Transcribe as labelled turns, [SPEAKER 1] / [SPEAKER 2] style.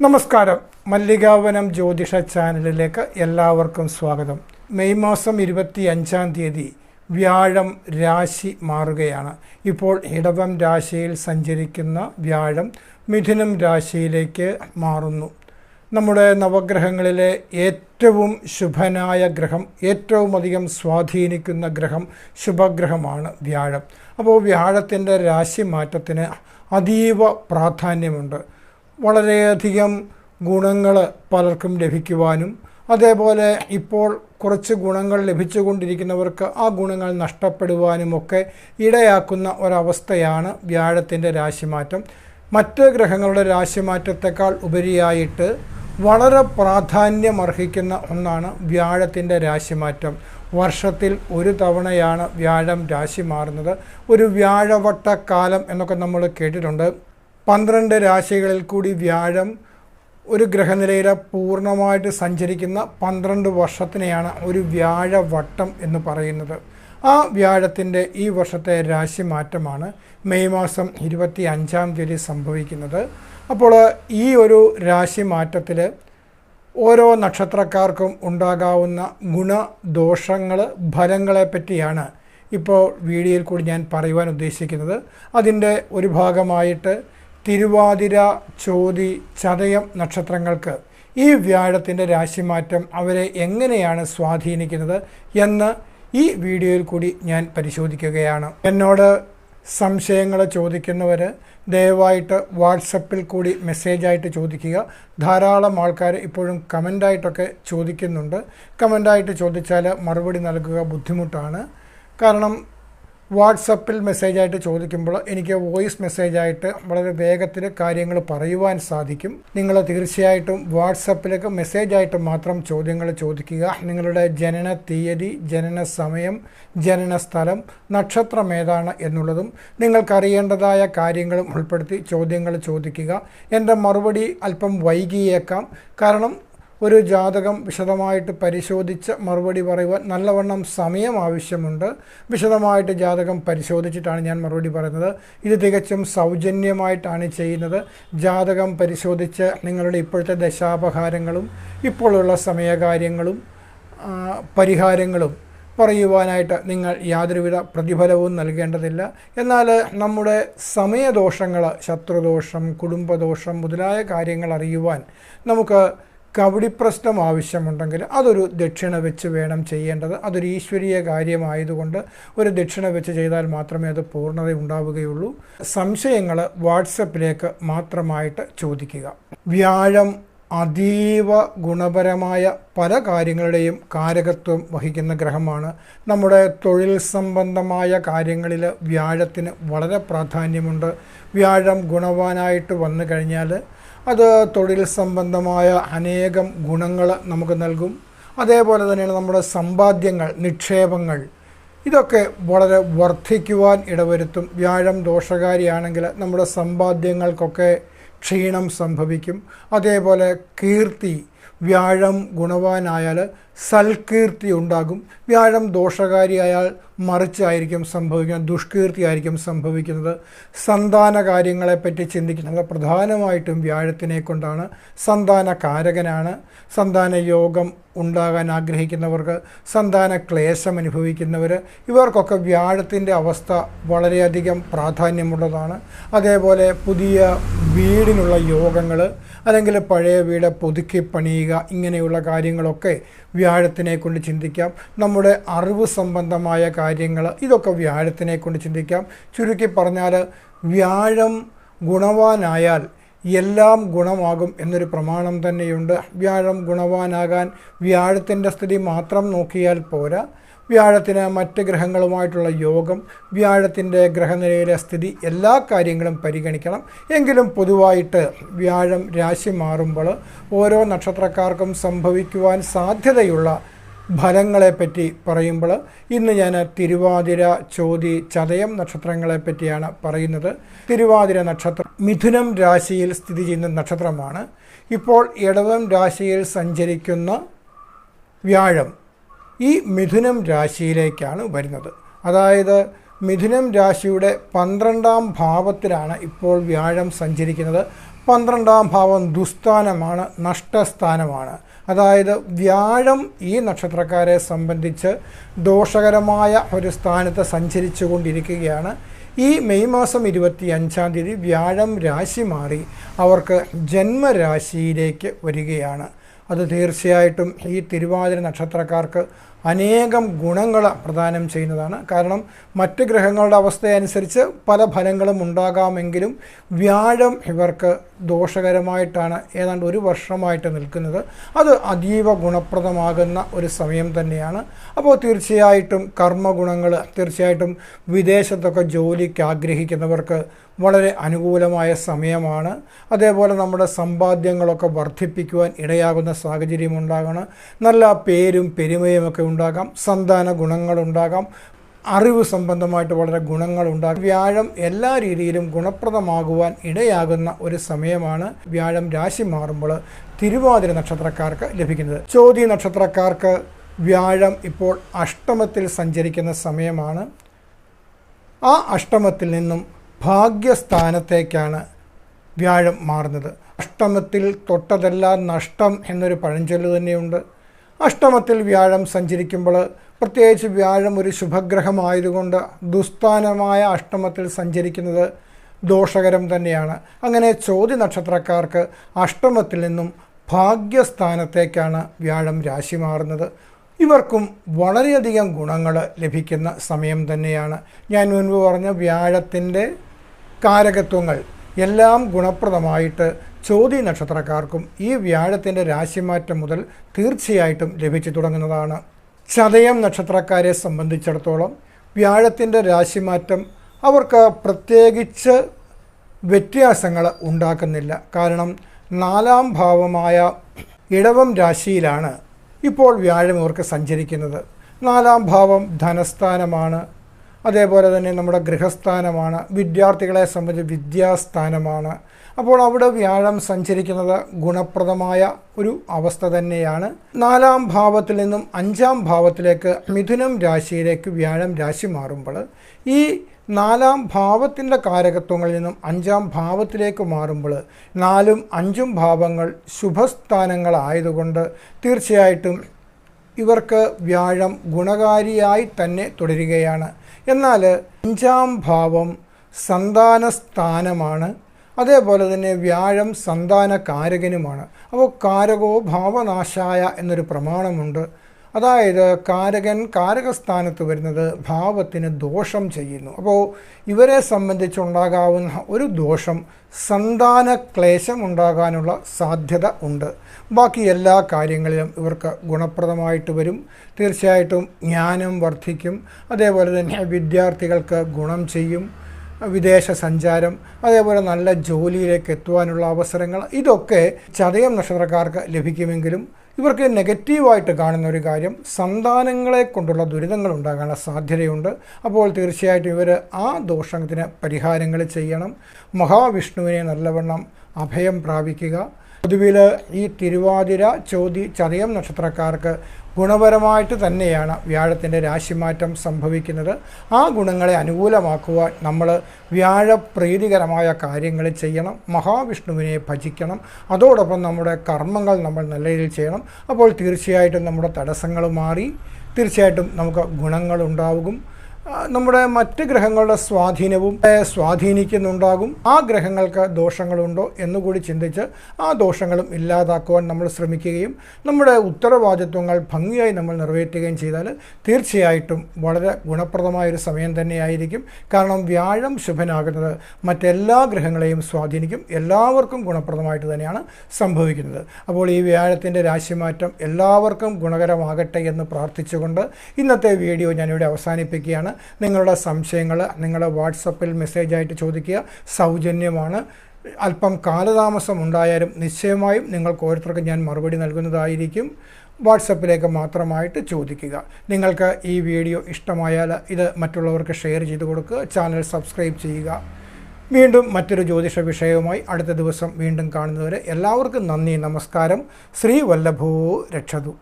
[SPEAKER 1] നമസ്കാരം. മല്ലികാവനം ജ്യോതിഷ ചാനലിലേക്ക് എല്ലാവർക്കും സ്വാഗതം. മെയ് മാസം ഇരുപത്തി അഞ്ചാം തീയതി വ്യാഴം രാശി മാറുകയാണ്. ഇപ്പോൾ ഇടവം രാശിയിൽ സഞ്ചരിക്കുന്ന വ്യാഴം മിഥുനം രാശിയിലേക്ക് മാറുന്നു. നമ്മുടെ നവഗ്രഹങ്ങളിലെ ഏറ്റവും ശുഭനായ ഗ്രഹം ഏറ്റവും അധികം സ്വാധീനിക്കുന്ന ഗ്രഹം ശുഭഗ്രഹമാണ് വ്യാഴം. അപ്പോൾ വ്യാഴത്തിന്റെ രാശി മാറ്റത്തിന് അതീവ പ്രാധാന്യമുണ്ട്. വളരെയധികം ഗുണങ്ങൾ പലർക്കും ലഭിക്കുവാനും അതേപോലെ ഇപ്പോൾ കുറച്ച് ഗുണങ്ങൾ ലഭിച്ചുകൊണ്ടിരിക്കുന്നവർക്ക് ആ ഗുണങ്ങൾ നഷ്ടപ്പെടുവാനുമൊക്കെ ഇടയാക്കുന്ന ഒരവസ്ഥയാണ് വ്യാഴത്തിന്റെ രാശിമാറ്റം. മറ്റ് ഗ്രഹങ്ങളുടെ രാശിമാറ്റത്തെക്കാൾ ഉപരിയായിട്ട് വളരെ പ്രാധാന്യമർഹിക്കുന്ന ഒന്നാണ് വ്യാഴത്തിന്റെ രാശിമാറ്റം. വർഷത്തിൽ ഒരു തവണയാണ് വ്യാഴം രാശി മാറുന്നത്. ഒരു വ്യാഴവട്ട കാലം എന്നൊക്കെ നമ്മൾ കേട്ടിട്ടുണ്ട്. പന്ത്രണ്ട് രാശികളിൽ കൂടി വ്യാഴം ഒരു ഗ്രഹനിലയിലെ പൂർണമായിട്ട് സഞ്ചരിക്കുന്ന പന്ത്രണ്ട് വർഷത്തിനെയാണ് ഒരു വ്യാഴവട്ടം എന്ന് പറയുന്നത്. ആ വ്യാഴത്തിന്റെ ഈ വർഷത്തെ രാശി മാറ്റമാണ് മെയ് മാസം ഇരുപത്തി അഞ്ചാം തീയതി സംഭവിക്കുന്നത്. അപ്പോൾ ഈ ഒരു രാശിമാറ്റത്തിൽ ഓരോ നക്ഷത്രക്കാർക്കും ഉണ്ടാകാവുന്ന ഗുണദോഷങ്ങൾ ഫലങ്ങളെ പറ്റിയാണ് ഇപ്പോൾ വീഡിയോയിൽ കൂടി ഞാൻ പറയുവാൻ ഉദ്ദേശിക്കുന്നത്. അതിന്റെ ഒരു ഭാഗമായിട്ട് തിരുവാതിര ചോതി ചതയം നക്ഷത്രങ്ങൾക്ക് ഈ വ്യാഴത്തിന്റെ രാശിമാറ്റം അവരെ എങ്ങനെയാണ് സ്വാധീനിക്കുന്നത് എന്ന് ഈ വീഡിയോയിൽ കൂടി ഞാൻ പരിശോധിക്കുകയാണ്. എന്നോട് സംശയങ്ങൾ ചോദിക്കുന്നവർ ദയവായിട്ട് വാട്സപ്പിൽ കൂടി മെസ്സേജായിട്ട് ചോദിക്കുക. ധാരാളം ആൾക്കാർ ഇപ്പോഴും കമന്റായിട്ടൊക്കെ ചോദിക്കുന്നുണ്ട്. കമന്റായിട്ട് ചോദിച്ചാൽ മറുപടി നൽകുക ബുദ്ധിമുട്ടാണ്. കാരണം വാട്സപ്പിൽ മെസ്സേജായിട്ട് ചോദിക്കുമ്പോൾ എനിക്ക് വോയിസ് മെസ്സേജായിട്ട് വളരെ വേഗത്തിൽ കാര്യങ്ങൾ പറയുവാൻ സാധിക്കും. നിങ്ങൾ തീർച്ചയായിട്ടും വാട്സപ്പിലേക്ക് മെസ്സേജായിട്ട് മാത്രം ചോദ്യങ്ങൾ ചോദിക്കുക. നിങ്ങളുടെ ജനന തീയതി ജനന സമയം ജനന സ്ഥലം നക്ഷത്രം ഏതാണ് എന്നുള്ളതും നിങ്ങൾക്കറിയേണ്ടതായ കാര്യങ്ങളും ഉൾപ്പെടുത്തി ചോദ്യങ്ങൾ ചോദിക്കുക. എന്റെ മറുപടി അല്പം വൈകിയേക്കാം. കാരണം ഒരു ജാതകം വിശദമായിട്ട് പരിശോധിച്ച് മറുപടി പറയുവാൻ നല്ലവണ്ണം സമയം ആവശ്യമുണ്ട്. വിശദമായിട്ട് ജാതകം പരിശോധിച്ചിട്ടാണ് ഞാൻ മറുപടി പറയുന്നത്. ഇത് തികച്ചും സൗജന്യമായിട്ടാണ് ചെയ്യുന്നത്. ജാതകം പരിശോധിച്ച് നിങ്ങളുടെ ഇപ്പോഴത്തെ ദശാപഹാരങ്ങളും ഇപ്പോഴുള്ള സമയകാര്യങ്ങളും പരിഹാരങ്ങളും പറയുവാനായിട്ട് നിങ്ങൾ യാതൊരുവിധ പ്രതിഫലവും നൽകേണ്ടതില്ല. എന്നാൽ നമ്മുടെ സമയദോഷങ്ങൾ ശത്രുദോഷം കുടുംബദോഷം മുതലായ കാര്യങ്ങൾ അറിയുവാൻ നമുക്ക് കബഡി പ്രശ്നം ആവശ്യമുണ്ടെങ്കിൽ അതൊരു ദക്ഷിണ വെച്ച് വേണം ചെയ്യേണ്ടത്. അതൊരു ഈശ്വരീയ കാര്യമായതുകൊണ്ട് ഒരു ദക്ഷിണ വെച്ച് ചെയ്താൽ മാത്രമേ അത് പൂർണത ഉണ്ടാവുകയുള്ളൂ. സംശയങ്ങൾ വാട്സപ്പിലേക്ക് മാത്രമായിട്ട് ചോദിക്കുക. വ്യാഴം അതീവ ഗുണപരമായ പല കാര്യങ്ങളുടെയും കാരകത്വം വഹിക്കുന്ന ഗ്രഹമാണ്. നമ്മുടെ തൊഴിൽ സംബന്ധമായ കാര്യങ്ങളിൽ വ്യാഴത്തിന് വളരെ പ്രാധാന്യമുണ്ട്. വ്യാഴം ഗുണവാനായിട്ട് വന്നു കഴിഞ്ഞാൽ അത് തൊഴിൽ സംബന്ധമായ അനേകം ഗുണങ്ങൾ നമുക്ക് നൽകും. അതേപോലെ തന്നെയാണ് നമ്മുടെ സമ്പാദ്യങ്ങൾ നിക്ഷേപങ്ങൾ. ഇതൊക്കെ വളരെ വർദ്ധിക്കുവാൻ ഇടവരുത്തും. വ്യാഴം ദോഷകാരിയാണെങ്കിൽ നമ്മുടെ സമ്പാദ്യങ്ങൾക്കൊക്കെ ക്ഷീണം സംഭവിക്കും. അതേപോലെ കീർത്തി വ്യാഴം ഗുണവാനായാൽ സൽകീർത്തി ഉണ്ടാകും വ്യാഴം ദോഷകാരിയായാൽ മറിച്ചായിരിക്കും സംഭവിക്കുന്നത് ദുഷ്കീർത്തി ആയിരിക്കും സംഭവിക്കുന്നത്. സന്താന കാര്യങ്ങളെപ്പറ്റി ചിന്തിക്കുന്നത് പ്രധാനമായിട്ടും വ്യാഴത്തിനെ കൊണ്ടാണ്. സന്താന കാരകനാണ് സന്താന യോഗം ഉണ്ടാകാൻ ആഗ്രഹിക്കുന്നവർക്ക് സന്താന ക്ലേശം അനുഭവിക്കുന്നവർ ഇവർക്കൊക്കെ വ്യാഴത്തിന്റെ അവസ്ഥ വളരെയധികം പ്രാധാന്യമുള്ളതാണ്. അതേപോലെ പുതിയ വീടിനുള്ള യോഗങ്ങൾ അല്ലെങ്കിൽ പഴയ വീട് പുതുക്കി പണിയുക ഇങ്ങനെയുള്ള കാര്യങ്ങളൊക്കെ വ്യാഴത്തിനെ കൊണ്ട് ചിന്തിക്കാം. നമ്മുടെ അറിവ് സംബന്ധമായ കാര്യങ്ങൾ ഇതൊക്കെ വ്യാഴത്തിനെ കൊണ്ട് ചിന്തിക്കാം. ചുരുക്കി പറഞ്ഞാൽ വ്യാഴം ഗുണവാനായാൽ എല്ലാം ഗുണമാകും എന്നൊരു പ്രമാണം തന്നെയുണ്ട്. വ്യാഴം ഗുണവാനാകാൻ വ്യാഴത്തിന്റെ സ്ഥിതി മാത്രം നോക്കിയാൽ പോരാ. വ്യാഴത്തിന് മറ്റ് ഗ്രഹങ്ങളുമായിട്ടുള്ള യോഗം വ്യാഴത്തിന്റെ ഗ്രഹനിലയിലെ സ്ഥിതി എല്ലാ കാര്യങ്ങളും പരിഗണിക്കണം. എങ്കിലും പൊതുവായിട്ട് വ്യാഴം രാശി മാറുമ്പോൾ ഓരോ നക്ഷത്രക്കാർക്കും സംഭവിക്കുവാൻ സാധ്യതയുള്ള ഫലങ്ങളെപ്പറ്റി പറയുമ്പോൾ ഇന്ന് ഞാൻ തിരുവാതിര ചോതി ചതയം നക്ഷത്രങ്ങളെ പറ്റിയാണ് പറയുന്നത്. തിരുവാതിര നക്ഷത്രം മിഥുനം രാശിയിൽ സ്ഥിതി ചെയ്യുന്ന നക്ഷത്രമാണ്. ഇപ്പോൾ ഇടവം രാശിയിൽ സഞ്ചരിക്കുന്ന വ്യാഴം. ഈ മിഥുനം രാശിയിലേക്കാണ് വരുന്നത്. അതായത് മിഥുനം രാശിയുടെ പന്ത്രണ്ടാം ഭാവത്തിലാണ് ഇപ്പോൾ വ്യാഴം സഞ്ചരിക്കുന്നത്. പന്ത്രണ്ടാം ഭാവം ദുസ്ഥാനമാണ് നഷ്ടസ്ഥാനമാണ്. അതായത് വ്യാഴം ഈ നക്ഷത്രക്കാരെ സംബന്ധിച്ച് ദോഷകരമായ ഒരു സ്ഥാനത്ത് സഞ്ചരിച്ചു കൊണ്ടിരിക്കുകയാണ് ഈ മെയ് മാസം ഇരുപത്തി അഞ്ചാം തീയതി വ്യാഴം രാശി മാറി. അവർക്ക് ജന്മരാശിയിലേക്ക് വരികയാണ്. അത് തീർച്ചയായിട്ടും ഈ തിരുവാതിര നക്ഷത്രക്കാർക്ക് അനേകം ഗുണങ്ങൾ പ്രദാനം ചെയ്യുന്നതാണ്. കാരണം മറ്റ് ഗ്രഹങ്ങളുടെ അവസ്ഥയനുസരിച്ച് പല ഫലങ്ങളും ഉണ്ടാകാമെങ്കിലും വ്യാഴം ഇവർക്ക് ദോഷകരമായിട്ടാണ് ഏതാണ്ട് ഒരു വർഷമായിട്ട് നിൽക്കുന്നത്. അത് അതീവ ഗുണപ്രദമാകുന്ന ഒരു സമയം തന്നെയാണ്. അപ്പോൾ തീർച്ചയായിട്ടും കർമ്മഗുണങ്ങൾ തീർച്ചയായിട്ടും വിദേശത്തൊക്കെ ജോലിക്ക് ആഗ്രഹിക്കുന്നവർക്ക് വളരെ അനുകൂലമായ സമയമാണ്. അതേപോലെ നമ്മുടെ സമ്പാദ്യങ്ങളൊക്കെ വർദ്ധിപ്പിക്കുവാൻ ഇടയാകുന്ന സാഹചര്യം ഉണ്ടാകണം. നല്ല പേരും പെരുമയും ഉണ്ടാകാം സന്താന ഗുണങ്ങളുണ്ടാകാം അറിവ് സംബന്ധമായിട്ട് വളരെ ഗുണങ്ങളുണ്ടാകും. വ്യാഴം എല്ലാ രീതിയിലും ഗുണപ്രദമാകുവാൻ ഇടയാകുന്ന ഒരു സമയമാണ് വ്യാഴം രാശി മാറുമ്പോൾ തിരുവാതിര നക്ഷത്രക്കാർക്ക് ലഭിക്കുന്നത്. ചോതി നക്ഷത്രക്കാർക്ക് വ്യാഴം ഇപ്പോൾ അഷ്ടമത്തിൽ സഞ്ചരിക്കുന്ന സമയമാണ്. ആ അഷ്ടമത്തിൽ നിന്നും ഭാഗ്യസ്ഥാനത്തേക്കാണ് വ്യാഴം മാറുന്നത്. അഷ്ടമത്തിൽ തൊട്ടതെല്ലാം നഷ്ടം എന്നൊരു പഴഞ്ചൊല്ല് തന്നെയുണ്ട്. അഷ്ടമത്തിൽ വ്യാഴം സഞ്ചരിക്കുമ്പോൾ പ്രത്യേകിച്ച് വ്യാഴം ഒരു ശുഭഗ്രഹമായതുകൊണ്ട് ദുസ്ഥാനമായ അഷ്ടമത്തിൽ സഞ്ചരിക്കുന്നത് ദോഷകരം തന്നെയാണ്. അങ്ങനെ ചോദ്യ നക്ഷത്രക്കാർക്ക് അഷ്ടമത്തിൽ നിന്നും ഭാഗ്യസ്ഥാനത്തേക്കാണ് വ്യാഴം രാശി മാറുന്നത്. ഇവർക്കും വളരെയധികം ഗുണങ്ങൾ ലഭിക്കുന്ന സമയം തന്നെയാണ്. ഞാൻ മുൻപ് പറഞ്ഞ വ്യാഴത്തിന്റെ കാരകത്വങ്ങൾ എല്ലാം ഗുണപ്രദമായിട്ട് ചോതി നക്ഷത്രക്കാർക്കും ഈ വ്യാഴത്തിന്റെ രാശിമാറ്റം മുതൽ തീർച്ചയായിട്ടും ലഭിച്ചു തുടങ്ങുന്നതാണ്. ചതയം നക്ഷത്രക്കാരെ സംബന്ധിച്ചിടത്തോളം വ്യാഴത്തിന്റെ രാശിമാറ്റം അവർക്ക് പ്രത്യേകിച്ച് വ്യത്യാസങ്ങൾ ഉണ്ടാക്കുന്നില്ല. കാരണം നാലാം ഭാവമായ ഇടവം രാശിയിലാണ് ഇപ്പോൾ വ്യാഴം ഇവർക്ക് സഞ്ചരിക്കുന്നത്. നാലാം ഭാവം ധനസ്ഥാനമാണ്. അതേപോലെ തന്നെ നമ്മുടെ ഗൃഹസ്ഥാനമാണ്. വിദ്യാർത്ഥികളെ സംബന്ധിച്ച് വിദ്യാസ്ഥാനമാണ്. അപ്പോൾ അവിടെ വ്യാഴം സഞ്ചരിക്കുന്നത് ഗുണപ്രദമായ ഒരു അവസ്ഥ തന്നെയാണ്. നാലാം ഭാവത്തിൽ നിന്നും അഞ്ചാം ഭാവത്തിലേക്ക് മിഥുനം രാശിയിലേക്ക് വ്യാഴം രാശി മാറുമ്പോൾ ഈ നാലാം ഭാവത്തിന്റെ കാരകത്വങ്ങളിൽ നിന്നും അഞ്ചാം ഭാവത്തിലേക്ക് മാറുമ്പോൾ നാലും അഞ്ചും ഭാവങ്ങൾ ശുഭസ്ഥാനങ്ങളായതുകൊണ്ട് തീർച്ചയായിട്ടും ഇവർക്ക് വ്യാഴം ഗുണകാരിയായി തന്നെ തുടരുകയാണ്. എന്നാൽ അഞ്ചാം ഭാവം സന്താന സ്ഥാനമാണ് അതേപോലെ തന്നെ വ്യാഴം സന്താന കാരകനുമാണ് അപ്പോൾ കാരകോ ഭാവനാശായ എന്നൊരു പ്രമാണമുണ്ട്. അതായത് കാരകൻ കാരകസ്ഥാനത്ത് വരുന്നത് ഭാവത്തിന് ദോഷം ചെയ്യുന്നു. അപ്പോൾ ഇവരെ സംബന്ധിച്ചുണ്ടാകാവുന്ന ഒരു ദോഷം സന്താന ക്ലേശം ഉണ്ടാകാനുള്ള സാധ്യത ഉണ്ട്. ബാക്കി എല്ലാ കാര്യങ്ങളിലും ഇവർക്ക് ഗുണപ്രദമായിട്ട് വരും. തീർച്ചയായിട്ടും ജ്ഞാനം വർദ്ധിക്കും. അതേപോലെ തന്നെ വിദ്യാർത്ഥികൾക്ക് ഗുണം ചെയ്യും. വിദേശ സഞ്ചാരം അതേപോലെ നല്ല ജോലിയിലേക്ക് എത്തുവാനുള്ള അവസരങ്ങൾ ഇതൊക്കെ ചതയം നക്ഷത്രക്കാർക്ക് ലഭിക്കുമെങ്കിലും ഇവർക്ക് നെഗറ്റീവായിട്ട് കാണുന്ന ഒരു കാര്യം സന്താനങ്ങളെ കൊണ്ടുള്ള ദുരിതങ്ങൾ ഉണ്ടാകാനുള്ള സാധ്യതയുണ്ട്. അപ്പോൾ തീർച്ചയായിട്ടും ഇവർ ആ ദോഷത്തിന് പരിഹാരങ്ങൾ ചെയ്യണം. മഹാവിഷ്ണുവിനെ നല്ലവണ്ണം അഭയം പ്രാപിക്കുക. പൊതുവിൽ ഈ തിരുവാതിര ചോതി ചതയം നക്ഷത്രക്കാർക്ക് ഗുണപരമായിട്ട് തന്നെയാണ് വ്യാഴത്തിന്റെ രാശിമാറ്റം സംഭവിക്കുന്നത്. ആ ഗുണങ്ങളെ അനുകൂലമാക്കുവാൻ നമ്മൾ വ്യാഴപ്രീതികരമായ കാര്യങ്ങൾ ചെയ്യണം മഹാവിഷ്ണുവിനെ ഭജിക്കണം അതോടൊപ്പം നമ്മുടെ കർമ്മങ്ങൾ നമ്മൾ നല്ല രീതിയിൽ ചെയ്യണം. അപ്പോൾ തീർച്ചയായിട്ടും നമ്മുടെ തടസ്സങ്ങൾ മാറി തീർച്ചയായിട്ടും നമുക്ക് ഗുണങ്ങളുണ്ടാകും. ആ, നമ്മുടെ മറ്റ് ഗ്രഹങ്ങളുടെ സ്വാധീനവും സ്വാധീനിക്കുന്നുണ്ടാകും. ആ ഗ്രഹങ്ങൾക്ക് ദോഷങ്ങളുണ്ടോ എന്നുകൂടി ചിന്തിച്ച് ആ ദോഷങ്ങളും ഇല്ലാതാക്കുവാൻ നമ്മൾ ശ്രമിക്കുകയും നമ്മുടെ ഉത്തരവാദിത്വങ്ങൾ ഭംഗിയായി നമ്മൾ നിറവേറ്റുകയും ചെയ്താൽ തീർച്ചയായിട്ടും വളരെ ഗുണപ്രദമായൊരു സമയം തന്നെയായിരിക്കും. കാരണം വ്യാഴം ശുഭനാകുന്നത് മറ്റെല്ലാ ഗ്രഹങ്ങളെയും സ്വാധീനിക്കും. എല്ലാവർക്കും ഗുണപ്രദമായിട്ട് തന്നെയാണ് സംഭവിക്കുന്നത്. അപ്പോൾ ഈ വ്യാഴത്തിന്റെ രാശിമാറ്റം എല്ലാവർക്കും ഗുണകരമാകട്ടെ എന്ന് പ്രാർത്ഥിച്ചുകൊണ്ട് ഇന്നത്തെ വീഡിയോ ഞാനിവിടെ അവസാനിപ്പിക്കുകയാണ്. നിങ്ങളുടെ സംശയങ്ങൾ നിങ്ങളുടെ വാട്സപ്പിൽ മെസ്സേജായിട്ട് ചോദിക്കുക സൗജന്യമാണ്. അല്പം കാലതാമസം ഉണ്ടായാലും നിശ്ചയമായും നിങ്ങൾക്ക് ഓരോരുത്തർക്കും ഞാൻ മറുപടി നൽകുന്നതായിരിക്കും. വാട്സപ്പിലേക്ക് മാത്രമായിട്ട് ചോദിക്കുക. നിങ്ങൾക്ക് ഈ വീഡിയോ ഇഷ്ടമായാൽ ഇത് മറ്റുള്ളവർക്ക് ഷെയർ ചെയ്ത് കൊടുക്കുക ചാനൽ സബ്സ്ക്രൈബ് ചെയ്യുക. വീണ്ടും മറ്റൊരു ജ്യോതിഷ വിഷയവുമായി അടുത്ത ദിവസം വീണ്ടും കാണുന്നവരെ എല്ലാവർക്കും നന്ദി നമസ്കാരം. ശ്രീ വല്ലഭോ രക്ഷതു.